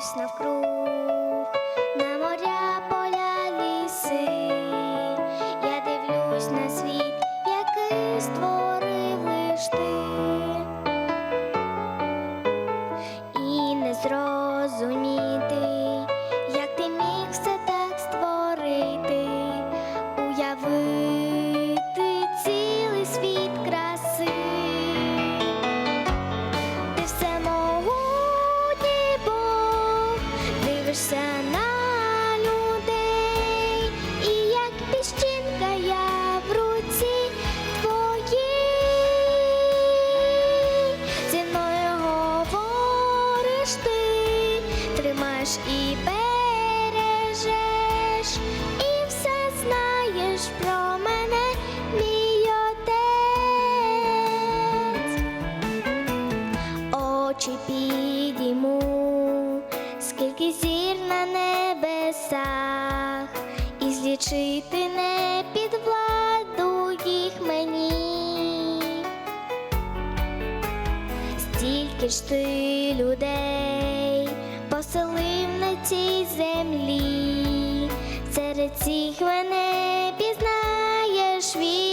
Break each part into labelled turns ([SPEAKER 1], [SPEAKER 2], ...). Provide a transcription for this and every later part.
[SPEAKER 1] якось навкруг. Небесах, і злічити не під владу їх мені. Стільки ж ти людей поселив на цій землі, серед цих мене пізнаєш, вірю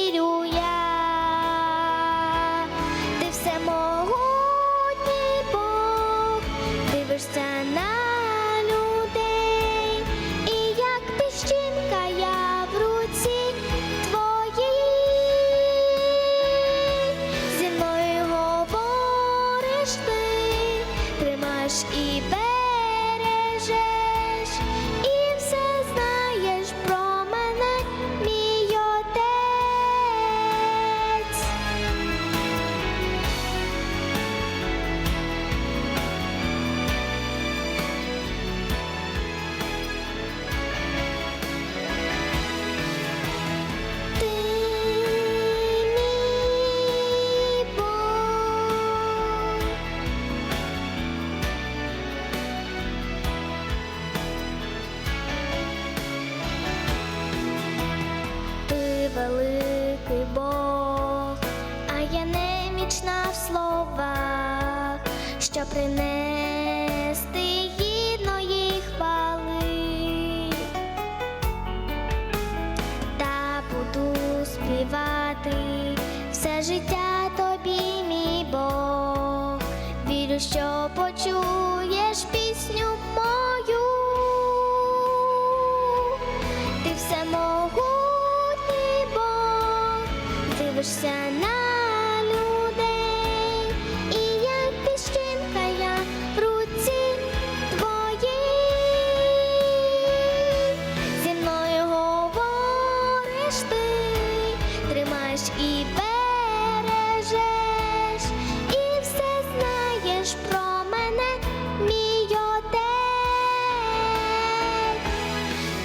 [SPEAKER 1] що принести гідної хвали та буду співати все життя тобі, мій Бог. Вірю, що почуєш пісню мою. Ти всемогутній Бог, дивишся знаєш про мене, мій отець.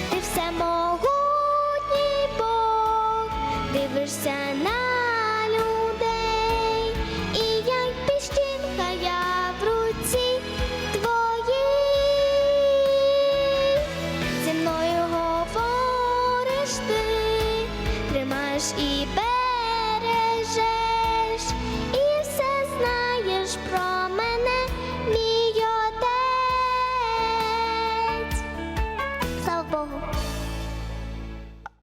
[SPEAKER 1] Ти всемогутній Бог, дивишся на людей, і як піщинка я в руці твоїй, зі мною говориш ти, тримаєш і бережеш,